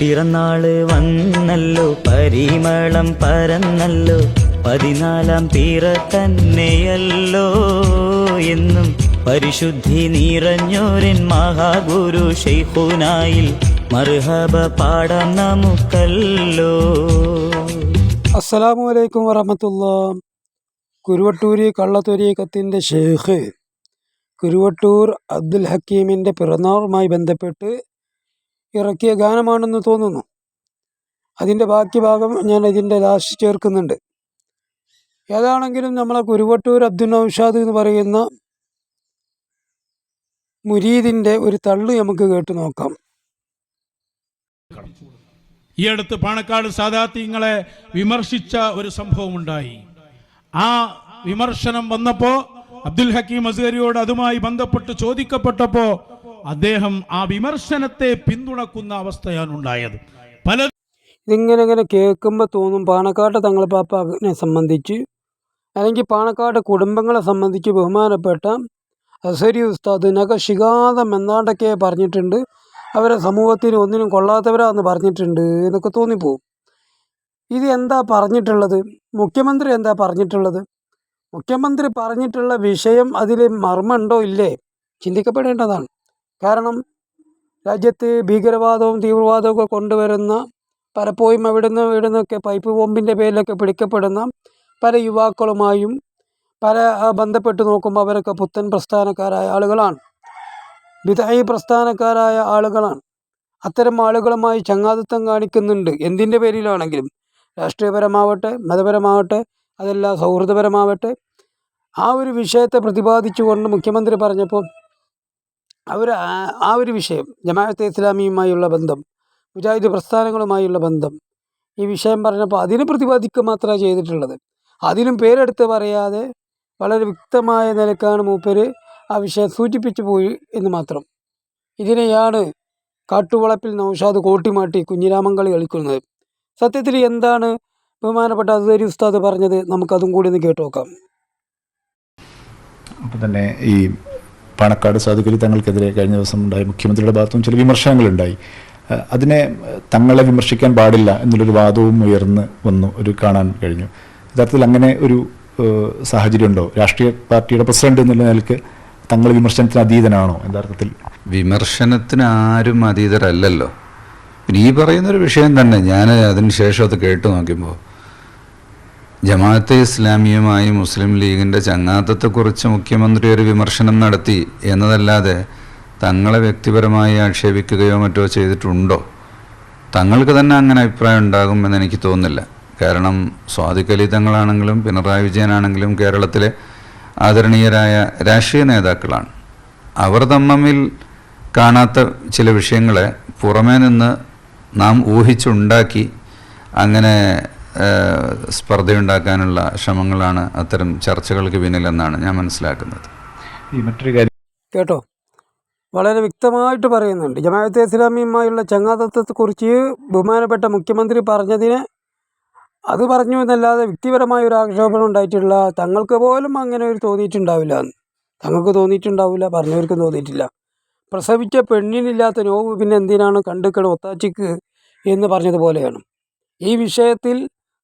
പിറന്നാൾ വന്നല്ലോ പരിമളം പരന്നല്ലോ പതിനാലാം തീര തന്നെയല്ലോ എന്നും പരിശുദ്ധി നിറഞ്ഞോരൻ മഹാഗുരു ഷെയ്ഖുനായിൽ മർഹബ പാടാം നമുക്കല്ലോ. അസ്സലാമു അലൈക്കും വറഹമത്തുള്ള. കുരുവട്ടൂര് കള്ളത്തൊരീക്കത്തിന്റെ ഷെയ്ഖ് കുരുവട്ടൂർ അബ്ദുൽ ഹക്കീമിന്റെ പിറന്നാളുമായി ബന്ധപ്പെട്ട് ഇറക്കിയ ഗാനമാണെന്ന് തോന്നുന്നു. അതിന്റെ ബാക്കി ഭാഗം ഞാൻ ഇതിന്റെ ലാസ്റ്റ് ചേർക്കുന്നുണ്ട്. ഏതാണെങ്കിലും നമ്മളെ കുരുവട്ടൂർ അബ്ദുൽ നൌഷാദ് എന്ന് പറയുന്ന മുരീദിന്റെ ഒരു തള്ളു നമുക്ക് കേട്ട് നോക്കാം. ഈ അടുത്ത് പാണക്കാട് സാദാത്യങ്ങളെ വിമർശിച്ച ഒരു സംഭവം ഉണ്ടായി. ആ വിമർശനം വന്നപ്പോ അബ്ദുൽ ഹക്കീം അസ്ഗരിയോട് അതുമായി ബന്ധപ്പെട്ട് ചോദിക്കപ്പെട്ടപ്പോ അദ്ദേഹം ആ വിമർശനത്തെ പിന്തുണക്കുന്ന അവസ്ഥയാണ് ഉണ്ടായത്. പല ഇതിങ്ങനെ ഇങ്ങനെ കേൾക്കുമ്പോൾ തോന്നും പാണക്കാട് തങ്ങളിപ്പാപ്പനെ സംബന്ധിച്ച് അല്ലെങ്കിൽ പാണക്കാട് കുടുംബങ്ങളെ സംബന്ധിച്ച് ബഹുമാനപ്പെട്ട അസരി ഉസ്താദ് നഖശികാതം എന്നാണ്ടൊക്കെ പറഞ്ഞിട്ടുണ്ട്. അവരെ സമൂഹത്തിന് ഒന്നിനും കൊള്ളാത്തവരാന്ന് പറഞ്ഞിട്ടുണ്ട് എന്നൊക്കെ തോന്നിപ്പോവും. ഇത് എന്താ പറഞ്ഞിട്ടുള്ളത്? മുഖ്യമന്ത്രി എന്താ പറഞ്ഞിട്ടുള്ളത്? മുഖ്യമന്ത്രി പറഞ്ഞിട്ടുള്ള വിഷയം അതിൽ മർമ്മമുണ്ടോ? ഇല്ലേ? ചിന്തിക്കപ്പെടേണ്ടതാണ്. കാരണം രാജ്യത്ത് ഭീകരവാദവും തീവ്രവാദവും ഒക്കെ കൊണ്ടുവരുന്ന പലപ്പോഴും അവിടുന്ന് ഇവിടുന്നൊക്കെ പൈപ്പ് ബോംബിന്റെ പേരിലൊക്കെ പിടിക്കപ്പെടുന്ന പല യുവാക്കളുമായും പല ബന്ധപ്പെട്ട് നോക്കുമ്പോൾ അവരൊക്കെ പുത്തൻ പ്രസ്ഥാനക്കാരായ ആളുകളാണ്. വിധായി പ്രസ്ഥാനക്കാരായ ആളുകളാണ്. അത്തരം ആളുകളുമായി ചങ്ങാതിത്വം കാണിക്കുന്നുണ്ട്. എന്തിന്റെ പേരിലാണെങ്കിലും രാഷ്ട്രീയപരമാവട്ടെ മതപരമാവട്ടെ അതല്ല സൗഹൃദപരമാവട്ടെ. ആ ഒരു വിഷയത്തെ പ്രതിപാദിച്ചുകൊണ്ട് മുഖ്യമന്ത്രി പറഞ്ഞപ്പോൾ അവർ ആ- ഒരു വിഷയം ജമാഅത്തെ ഇസ്ലാമിയുമായുള്ള ബന്ധം മുജാഹിദ് പ്രസ്ഥാനങ്ങളുമായുള്ള ബന്ധം ഈ വിഷയം പറഞ്ഞപ്പോൾ അതിനെ പ്രതിപാദിക്കുക മാത്രമേ ചെയ്തിട്ടുള്ളത്. അതിനും പേരെടുത്ത് പറയാതെ വളരെ വ്യക്തമായ നിലക്കാണ് മൂപ്പര് ആ വിഷയം സൂചിപ്പിച്ചു പോയി എന്ന് മാത്രം. ഇതിനെയാണ് കാട്ടുവളപ്പിൽ നൗഷാദ് കോട്ടിമാട്ടി കുഞ്ഞിരാമങ്കളി കളിക്കുന്നത്. സത്യത്തിൽ എന്താണ് ബഹുമാനപ്പെട്ട അസരി ഉസ്താദ് പറഞ്ഞത്? നമുക്കതും കൂടി ഒന്ന് കേട്ടു നോക്കാം. അപ്പോൾ തന്നെ ഈ പാണക്കാട് സാധുക്കലി തങ്ങൾക്കെതിരെ കഴിഞ്ഞ ദിവസം ഉണ്ടായി മുഖ്യമന്ത്രിയുടെ ഭാഗത്തും ചില വിമർശനങ്ങളുണ്ടായി. അതിനെ തങ്ങളെ വിമർശിക്കാൻ പാടില്ല എന്നുള്ളൊരു വാദവും ഉയർന്ന് വന്നു ഒരു കാണാൻ കഴിഞ്ഞു. യഥാർത്ഥത്തിൽ അങ്ങനെ ഒരു സാഹചര്യം സാഹചര്യമുണ്ടോ? രാഷ്ട്രീയ പാർട്ടിയുടെ പ്രസിഡന്റ് എന്നുള്ള നിലയ്ക്ക് തങ്ങൾ വിമർശനത്തിന് അതീതനാണോ? യഥാർത്ഥത്തിൽ വിമർശനത്തിന് ആരും അതീതരല്ലല്ലോ. ഈ പറയുന്നൊരു വിഷയം തന്നെ ഞാൻ അതിന് ശേഷം അത് കേട്ടു നോക്കുമ്പോൾ ജമാഅത്തെ ഇസ്ലാമിയുമായി മുസ്ലിം ലീഗിന്റെ ചങ്ങാത്തത്തെക്കുറിച്ച് മുഖ്യമന്ത്രി ഒരു വിമർശനം നടത്തി എന്നതല്ലാതെ തങ്ങളെ വ്യക്തിപരമായി ആക്ഷേപിക്കുകയോ മറ്റോ ചെയ്തിട്ടുണ്ടോ? തങ്ങൾക്ക് തന്നെ അങ്ങനെ അഭിപ്രായം ഉണ്ടാകുമെന്ന് എനിക്ക് തോന്നുന്നില്ല. കാരണം സ്വാദിഖലി തങ്ങളാണെങ്കിലും പിണറായി വിജയനാണെങ്കിലും കേരളത്തിലെ ആദരണീയരായ രാഷ്ട്രീയ നേതാക്കളാണ്. അവർ തമ്മിൽ കാണാത്ത ചില വിഷയങ്ങളെ പുറമേ നിന്ന് നാം ഊഹിച്ചുണ്ടാക്കി അങ്ങനെ സ്പർദ്ധയുണ്ടാക്കാനുള്ള ശ്രമങ്ങളാണ് അത്തരം ചർച്ചകൾക്ക് പിന്നിലെന്നാണ് ഞാൻ മനസ്സിലാക്കുന്നത്. ഈ മറ്റൊരു കാര്യം കേട്ടോ? വളരെ വ്യക്തമായിട്ട് പറയുന്നുണ്ട്. ജമാഅത്തെ ഇസ്ലാമിയുമായുള്ള ചങ്ങാതത്വത്തെക്കുറിച്ച് ബഹുമാനപ്പെട്ട മുഖ്യമന്ത്രി പറഞ്ഞതിന് അത് പറഞ്ഞു എന്നല്ലാതെ വ്യക്തിപരമായ ഒരു ആക്ഷേപണം ഉണ്ടായിട്ടുള്ള തങ്ങൾക്ക് പോലും അങ്ങനെ ഒരു തോന്നിയിട്ടുണ്ടാവില്ല എന്ന്. തങ്ങൾക്ക് തോന്നിയിട്ടുണ്ടാവില്ല പറഞ്ഞവർക്കും തോന്നിയിട്ടില്ല. പ്രസവിച്ച പെണ്ണിനില്ലാത്ത നോവ് പിന്നെ എന്തിനാണ് കണ്ടുക്കണം ഒത്താച്ചിക്ക് എന്ന് പറഞ്ഞതുപോലെയാണ്. ഈ വിഷയത്തിൽ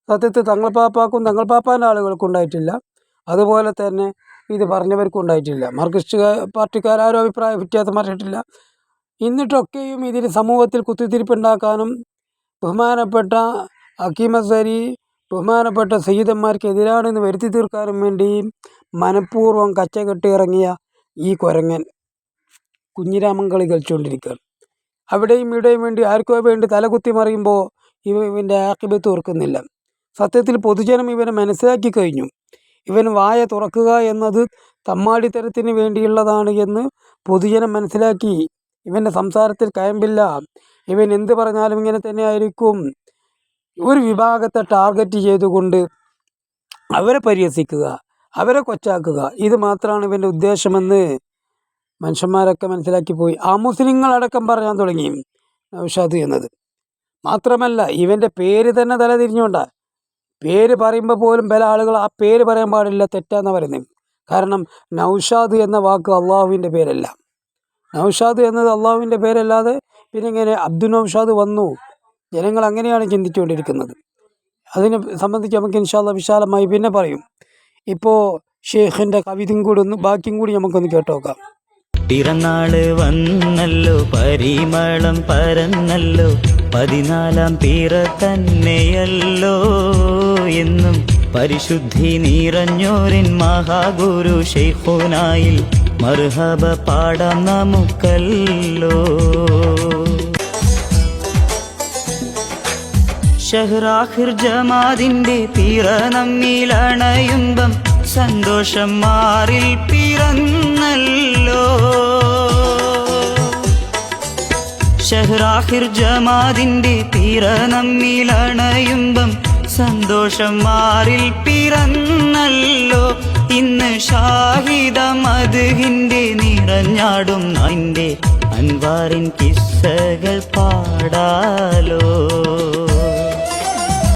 സത്യത്തിൽ തങ്ങൾ പാപ്പാക്കും തങ്ങൾ പാപ്പാന്റെ ആളുകൾക്കും ഉണ്ടായിട്ടില്ല അതുപോലെ തന്നെ ഇത് പറഞ്ഞവർക്കും ഉണ്ടായിട്ടില്ല മാർക്സിസ്റ്റ് പാർട്ടിക്കാരും അഭിപ്രായ വ്യത്യാസം പറഞ്ഞിട്ടില്ല. എന്നിട്ടൊക്കെയും ഇതിന് സമൂഹത്തിൽ കുത്തിത്തിരിപ്പുണ്ടാക്കാനും ബഹുമാനപ്പെട്ട ഹക്കീം അസരി ബഹുമാനപ്പെട്ട സഹിതന്മാർക്കെതിരാണെന്ന് വരുത്തി തീർക്കാനും വേണ്ടി മനഃപൂർവം കച്ചകെട്ടി ഇറങ്ങിയ ഈ കുരങ്ങൻ കുഞ്ഞിരാമൻ കളി കളിച്ചുകൊണ്ടിരിക്കുകയാണ് അവിടെയും ഇവിടെയും വേണ്ടി ആർക്കോ വേണ്ടി തലകുത്തി മറിയുമ്പോൾ ഇവ ഇവന്റെ ആക്കിബത്ത് ഓർക്കുന്നില്ല. സത്യത്തിൽ പൊതുജനം ഇവനെ മനസ്സിലാക്കി കഴിഞ്ഞു. ഇവൻ വായ തുറക്കുക എന്നത് തമ്മാടിത്തരത്തിന് വേണ്ടിയുള്ളതാണ് എന്ന് പൊതുജനം മനസ്സിലാക്കി. ഇവന്റെ സംസാരത്തിൽ കയമ്പില്ല. ഇവൻ എന്ത് പറഞ്ഞാലും ഇങ്ങനെ തന്നെ ആയിരിക്കും. ഒരു വിഭാഗത്തെ ടാർഗറ്റ് ചെയ്തുകൊണ്ട് അവരെ പരിഹസിക്കുക അവരെ കൊച്ചാക്കുക. ഇത് മാത്രമാണ് ഇവന്റെ ഉദ്ദേശമെന്ന് മനുഷ്യന്മാരൊക്കെ മനസ്സിലാക്കി പോയി. ആ മുസ്ലിങ്ങളടക്കം പറയാൻ തുടങ്ങി നൗഷാദ് എന്നത്. മാത്രമല്ല ഇവന്റെ പേര് തന്നെ തല തിരിഞ്ഞുകൊണ്ടാ പേര് പറയുമ്പോൾ പോലും പല ആളുകൾ ആ പേര് പറയാൻ പാടില്ല തെറ്റാന്ന് പറയുന്നത്. കാരണം നൗഷാദ് എന്ന വാക്ക് അള്ളാഹുവിന്റെ പേരല്ല. നൗഷാദ് എന്നത് അള്ളാഹുവിന്റെ പേരല്ലാതെ പിന്നെ ഇങ്ങനെ അബ്ദുൽ നൗഷാദ് വന്നു. ജനങ്ങൾ അങ്ങനെയാണ് ചിന്തിച്ചുകൊണ്ടിരിക്കുന്നത്. അതിനെ സംബന്ധിച്ച് നമുക്ക് ഇൻഷാല്ല വിശാലമായി പിന്നെ പറയും. ഇപ്പോൾ ഷേഖിന്റെ കവിതയും കൂടി ഒന്ന് ബാക്കിയും കൂടി നമുക്കൊന്ന് കേട്ടോക്കാം. പിറന്നാൾ വന്നല്ലോ പരിമളം പരന്നല്ലോ. പതിനാലാം തീര തന്നെയല്ലോ എന്നും പരിശുദ്ധി നിറഞ്ഞോരിൻ മഹാഗുരു ഷെയ്ഖുനായിൽ മർഹബ പാടാം നമുക്കല്ലോ. ഷഹ്റാഹിർ ജമാദിന്റെ തീറ നമ്മിലണയുമ്പം സന്തോഷം മാറിൽ പിറന്നല്ലോ. ഷഹ്റാഖിർ ജമാദിന്റെ തീര നമ്മിലണയുമ്പം സന്തോഷം മാറിൽ പിറന്നല്ലോ. ഇന്ന് ഷാഹിദ മധുഹിന്റെ നിറഞ്ഞാടും നിന്റെ അൻവാറിൻ കിസ്സകൾ പാടാലോ.